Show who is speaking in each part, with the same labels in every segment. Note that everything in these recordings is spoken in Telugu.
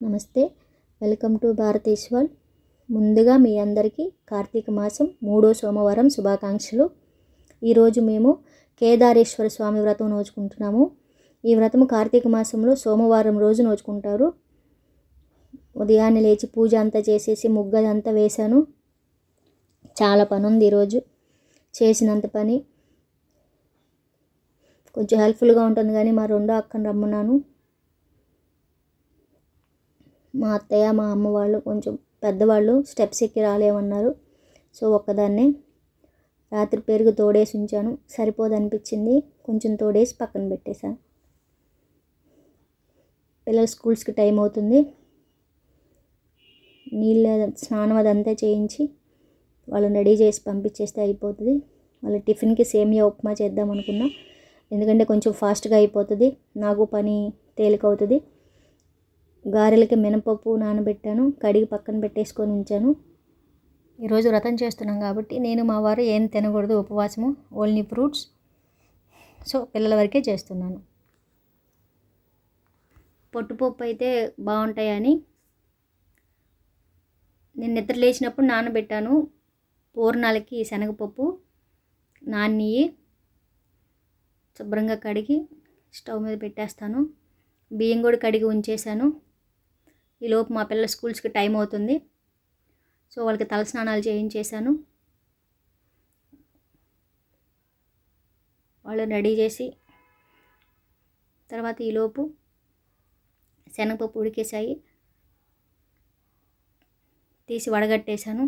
Speaker 1: నమస్తే. Welcome to Bharatishwar. ముందుగా మీ అందరికీ కార్తీక మాసం మూడో సోమవారం శుభాకాంక్షలు. ఈరోజు మేము కేదారేశ్వర స్వామి వ్రతం నోచుకుంటున్నాము. ఈ వ్రతం కార్తీక మాసంలో సోమవారం రోజు నోచుకుంటారు. ఉదయాన్నే లేచి పూజ అంతా చేసేసి ముగ్గదంతా వేశాను. చాలా పని ఉంది ఈరోజు. చేసినంత పని. కొంచెం హెల్ప్ఫుల్గా ఉంటుంది కానీ మా రెండో అక్కని రమ్మన్నాను. మా అత్తయ్య మా అమ్మ వాళ్ళు కొంచెం పెద్దవాళ్ళు స్టెప్స్ ఎక్కి రాలేమన్నారు. సో ఒక్కదాన్నే రాత్రి పెరుగు తోడేసి ఉంచాను. సరిపోదు అనిపించింది కొంచెం తోడేసి పక్కన పెట్టేశాను పిల్లల స్కూల్స్కి టైం అవుతుంది. నీళ్ళ స్నానం అదంతా చేయించి వాళ్ళని రెడీ చేసి పంపించేస్తే అయిపోతుంది. వాళ్ళ టిఫిన్కి సేమియా ఉప్మా చేద్దాం అనుకున్నా ఎందుకంటే కొంచెం ఫాస్ట్గా అయిపోతుంది. నాకు పని తేలికవుతుంది గారెలకి మినపప్పు నానబెట్టాను కడిగి పక్కన పెట్టేసుకొని ఉంచాను. ఈరోజు వ్రతం చేస్తున్నాం కాబట్టి నేను మా వారు ఏం తినకూడదు ఉపవాసము ఓన్లీ ఫ్రూట్స్. సో పిల్లల వరకే చేస్తున్నాను. పొట్టుపప్పు అయితే బాగుంటాయని నేను నిద్ర లేచినప్పుడు నానబెట్టాను. పూర్ణాలకి శనగపప్పు నాన్నయ్యి శుభ్రంగా కడిగి స్టవ్ మీద పెట్టేస్తాను. బియ్యం కూడా కడిగి ఉంచేసాను ఈలోపు మా పిల్లల స్కూల్స్కి టైం అవుతుంది. సో వాళ్ళకి తలస్నానాలు చేయించేశాను. వాళ్ళని రెడీ చేసి తర్వాత ఈలోపు శనగపప్పు ఉడికేసాయి తీసి వడగట్టేశాను.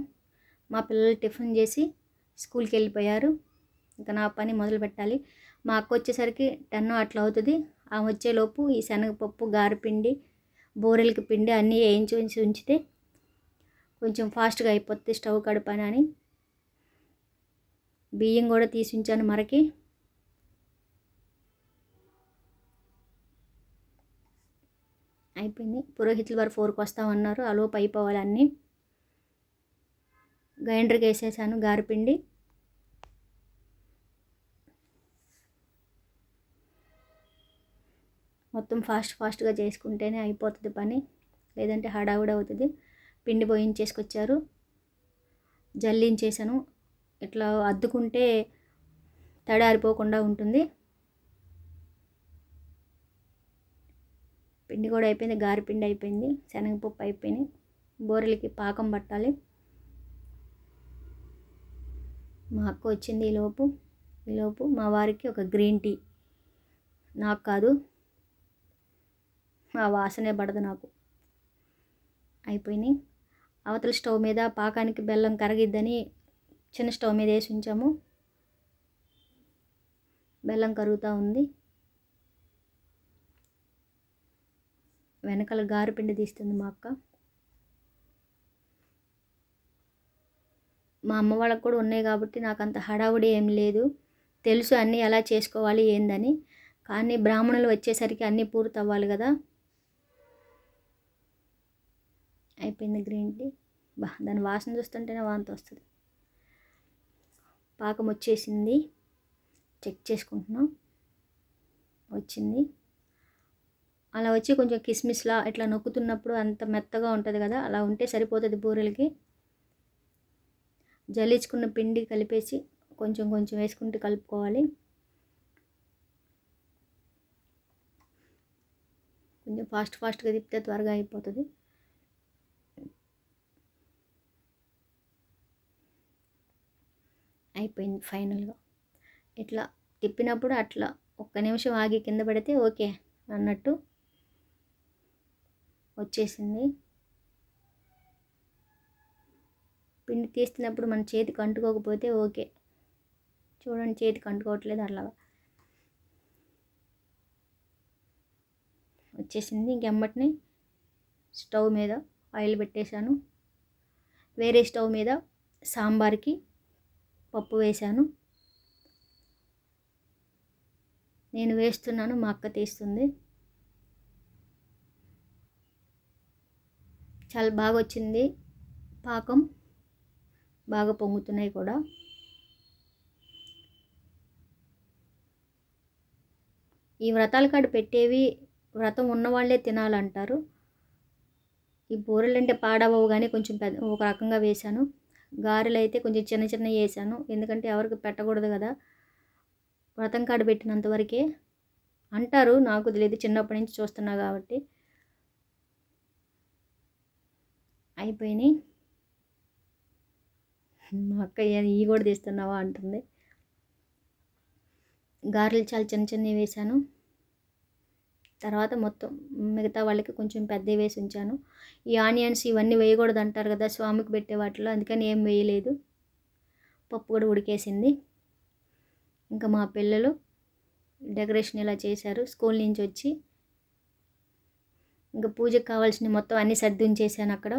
Speaker 1: మా పిల్లలు టిఫిన్ చేసి స్కూల్కి వెళ్ళిపోయారు. ఇంకా నా పని మొదలు పెట్టాలి. మా అక్క వచ్చేసరికి టెన్ అట్లా అవుతుంది. ఆమె వచ్చేలోపు ఈ శనగపప్పు గారెపిండి బూరెలకి పిండి అన్నీ వేయించి ఉంచి ఉంచితే కొంచెం ఫాస్ట్గా అయిపోతుంది స్టవ్ కడపని అని. బియ్యం కూడా తీసి ఉంచాను మరకి. అయిపోయింది. పురోహితులు వారు ఫోర్కి వస్తామన్నారు. అలోపు అయిపోవాలి అన్నీ. గ్రైండర్కి వేసేసాను గారెపిండి మొత్తం ఫాస్ట్ ఫాస్ట్గా చేసుకుంటేనే అయిపోతుంది పని. లేదంటే హడావుడి అవుతుంది. పిండి పోయించేసుకొచ్చారు. జల్లించేసాను ఇట్లా అద్దుకుంటే తడారిపోకుండా ఉంటుంది. పిండి కూడా అయిపోయింది. గారిపిండి అయిపోయింది. శనగపప్పు అయిపోయింది బోరెలకి పాకం పట్టాలి. మా అక్క వచ్చింది ఈలోపు ఈలోపు మా వారికి ఒక గ్రీన్ టీ. నాకు కాదు. ఆ వాసనే పడదు నాకు. అయిపోయినాయి. అవతల స్టవ్ మీద పాకానికి బెల్లం కరగిద్దని చిన్న స్టవ్ మీద వేసి ఉంచాము. బెల్లం కరుగుతూ ఉంది. వెనకాల గారెపిండి తీస్తుంది మా అక్క. మా అమ్మ వాళ్ళకు కూడా ఉన్నాయి కాబట్టి నాకు అంత హడావుడి ఏం లేదు. తెలుసు అన్నీ ఎలా చేసుకోవాలి ఏందని. కానీ బ్రాహ్మణులు వచ్చేసరికి అన్నీ పూర్తవ్వాలి కదా. అయిపోయింది గ్రీన్ టీ. బా దాని వాసన చూస్తుంటేనే వాంతి వస్తుంది. పాకం వచ్చేసింది. చెక్ చేసుకుంటున్నాం. వచ్చింది. అలా వచ్చి కొంచెం కిస్మిస్లా ఇట్లా నొక్కుతున్నప్పుడు అంత మెత్తగా ఉంటుంది కదా అలా ఉంటే సరిపోతుంది బూరెలకి. జల్లించుకున్న పిండి కలిపేసి కొంచెం కొంచెం వేసుకుంటూ కలుపుకోవాలి. కొంచెం ఫాస్ట్ ఫాస్ట్గా తిప్పితే త్వరగా అయిపోతుంది. అయిపోయింది ఫైనల్గా. ఇట్లా తిప్పినప్పుడు అట్లా ఒక్క నిమిషం ఆగి కింద పడితే ఓకే అన్నట్టు వచ్చేసింది. పిండి తీస్తున్నప్పుడు మన చేతికి అంటుకోకపోతే ఓకే. చూడండి చేతికి అంటుకోవట్లేదు అట్లా వచ్చేసింది. ఇంకెమ్మటిని స్టవ్ మీద ఆయిల్ పెట్టేశాను. వేరే స్టవ్ మీద సాంబార్కి పప్పు వేశాను. నేను వేస్తున్నాను మా అక్క తీస్తుంది. చాలా బాగా వచ్చింది పాకం. బాగా పొంగుతున్నాయి కూడా. ఈ వ్రతాల కాడ పెట్టేవి వ్రతం ఉన్నవాళ్ళే తినాలంటారు. ఈ బూరెలు అంటే పాడవవు కానీ కొంచెం పెద్ద ఒక రకంగా వేశాను. గారెలు అయితే కొంచెం చిన్న చిన్న వేసాను. ఎందుకంటే ఎవరికి పెట్టకూడదు కదా. వ్రతం కాడ పెట్టినంత వరకే అంటారు. నాకు తెలియదు చిన్నప్పటి నుంచి చూస్తున్నా కాబట్టి. అయిపోయినాయి. మా అక్క ఈ కూడా తీస్తున్నావా అంటుంది. గారెలు చాలా చిన్న చిన్నవి వేశాను తర్వాత మొత్తం మిగతా వాళ్ళకి కొంచెం పెద్ద వేసి ఉంచాను. ఈ ఆనియన్స్ ఇవన్నీ వేయకూడదు అంటారు కదా స్వామికి పెట్టే వాటిలో అందుకని ఏం వేయలేదు. పప్పు కూడా ఉడికేసింది. ఇంకా మా పిల్లలు డెకరేషన్ ఇలా చేశారు. స్కూల్ నుంచి వచ్చి ఇంకా పూజకు కావాల్సిన మొత్తం అన్నీ సర్ది ఉంచేసాను అక్కడ.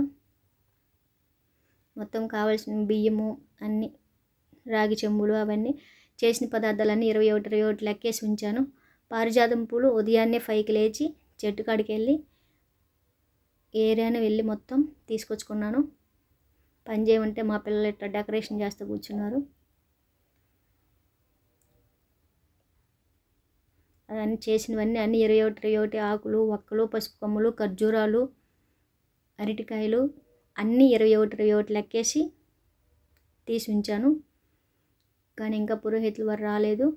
Speaker 1: మొత్తం కావాల్సిన బియ్యము అన్నీ రాగి చెంబులు అవన్నీ చేసిన పదార్థాలన్నీ ఇరవై ఒకటి ఇరవై ఒకటి లెక్కేసి ఉంచాను. పారిజాతం పూలు ఉదయాన్నే ఫైవ్కి లేచి చెట్టు కాడికి వెళ్ళి ఏరియాని వెళ్ళి మొత్తం తీసుకొచ్చుకున్నాను. పని చేయమంటే మా పిల్లలు ఇట్లా డెకరేషన్ చేస్తూ కూర్చున్నారు. అవన్నీ చేసినవన్నీ అన్ని ఇరవై ఒకటి ఇరవై ఒకటి ఆకులు ఒక్కలు పసుపు కొమ్మలు ఖర్జూరాలు అరటికాయలు అన్నీ ఇరవై ఒకటి ఇరవై ఒకటి లెక్కేసి తీసి ఉంచాను. కానీ ఇంకా పురోహితులు వారు రాలేదు.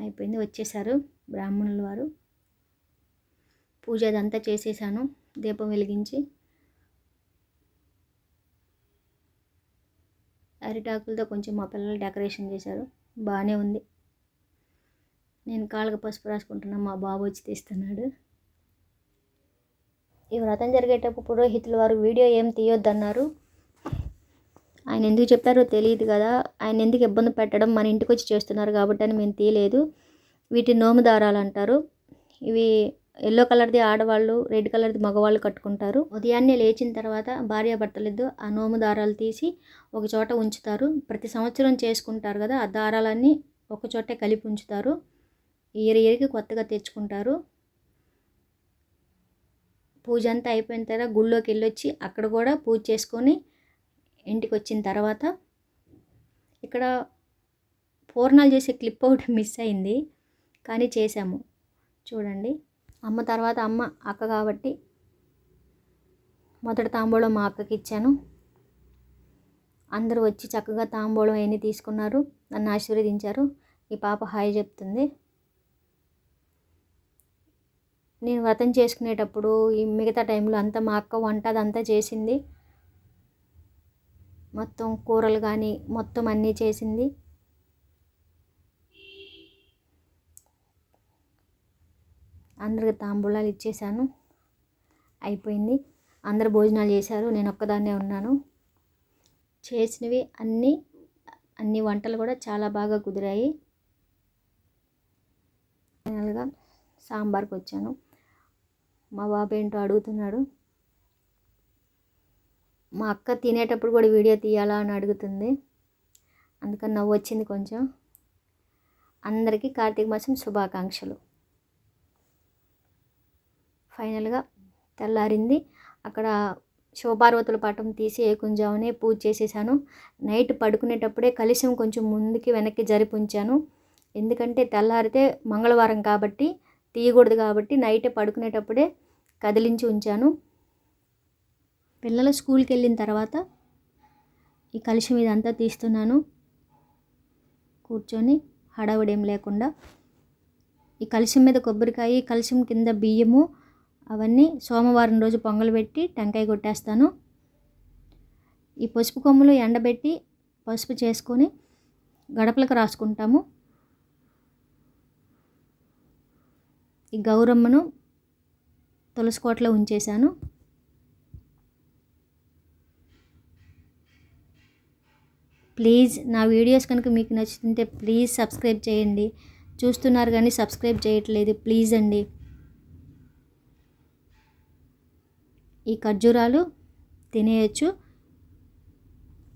Speaker 1: అయిపోయింది. వచ్చేసారు బ్రాహ్మణుల వారు. పూజ అదంతా చేసేసాను. దీపం వెలిగించి అరిటాకులతో కొంచెం మా పిల్లలు డెకరేషన్ చేశారు. బాగానే ఉంది. నేను కాళ్ళకి పసుపు రాసుకుంటున్నా మా బాబు వచ్చి తీస్తున్నాడు. ఈ వ్రతం జరిగేటప్పుడు పురోహితులు వారు వీడియో ఏం తీయొద్దన్నారు. ఆయన ఎందుకు చెప్పారో తెలియదు కదా. ఆయన ఎందుకు ఇబ్బంది పెట్టడం మన ఇంటికి వచ్చి చేస్తున్నారు కాబట్టి అని మేము తీయలేదు. వీటి నోము దారాలు అంటారు. ఇవి ఎల్లో కలర్ది ఆడవాళ్ళు రెడ్ కలర్ది మగవాళ్ళు కట్టుకుంటారు. ఉదయాన్నే లేచిన తర్వాత భార్యాభర్తలిద్దు ఆ నోము దారాలు తీసి ఒక చోట ఉంచుతారు. ప్రతి సంవత్సరం చేసుకుంటారు కదా ఆ దారాలన్నీ ఒక చోటే కలిపి ఉంచుతారు. ఇయర్ ఇయర్కి కొత్తగా తెచ్చుకుంటారు. పూజ అంతా అయిపోయిన తర్వాత గుళ్ళోకి వెళ్ళొచ్చి అక్కడ కూడా పూజ చేసుకొని ఇంటికి వచ్చిన తర్వాత ఇక్కడ పూర్ణాలు చేసే క్లిప్ ఒకటి మిస్ అయింది కానీ చేసాము చూడండి. అమ్మ తర్వాత అమ్మ అక్క కాబట్టి మొదటి తాంబూలం మా అక్కకి ఇచ్చాను. అందరూ వచ్చి చక్కగా తాంబూలం అవన్నీ తీసుకున్నారు. నన్ను ఆశీర్వదించారు. ఈ పాప హాయ్ చెప్తుంది. నేను వ్రతం చేసుకునేటప్పుడు ఈ మిగతా టైంలో అంతా మా అక్క వంట అదంతా చేసింది. మొత్తం కూరలు కానీ మొత్తం అన్నీ చేసింది. అందరికి తాంబూలాలు ఇచ్చేసాను. అయిపోయింది. అందరు భోజనాలు చేశారు. నేను ఒక్కదాన్నే ఉన్నాను. చేసినవి అన్నీ అన్ని వంటలు కూడా చాలా బాగా కుదిరాయి. ఫైనల్గా సాంబార్కి వచ్చాను మా బాబు ఏంటో అడుగుతున్నాడు. మా అక్క తినేటప్పుడు కూడా వీడియో తీయాలా అని అడుగుతుంది. అందుకని నవ్వు వచ్చింది కొంచెం. అందరికీ కార్తీక మాసం శుభాకాంక్షలు. ఫైనల్గా తెల్లారింది. అక్కడ శివపార్వతుల పటం తీసి ఏకుంజామనే పూజ చేసేసాను. నైట్ పడుకునేటప్పుడే కలిసం కొంచెం ముందుకి వెనక్కి జరిపి ఉంచాను ఎందుకంటే తెల్లారితే మంగళవారం కాబట్టి తీయకూడదు కాబట్టి నైట్ పడుకునేటప్పుడే కదిలించి ఉంచాను. పిల్లలు స్కూల్కి వెళ్ళిన తర్వాత ఈ కలిసి ఇదంతా తీస్తున్నాను. కూర్చొని హడావిడేం లేకుండా ఈ కలిసిం మీద కొబ్బరికాయ కలిసిం కింద బియ్యము అవన్నీ సోమవారం రోజు పొంగలు పెట్టి టెంకాయ కొట్టేస్తాను. ఈ పసుపు కొమ్ములు ఎండబెట్టి పసుపు చేసుకొని గడపలకు రాసుకుంటాము. ఈ గౌరమ్మను తులసి కోటలో ఉంచేశాను. ప్లీజ్ నా వీడియోస్ కనుక మీకు నచ్చుతుంటే ప్లీజ్ సబ్స్క్రైబ్ చేయండి. చూస్తున్నారు కానీ సబ్స్క్రైబ్ చేయట్లేదు. ప్లీజ్ అండి. ఈ ఖర్జూరాలు తినేయచ్చు.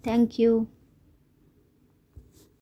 Speaker 1: Thank you.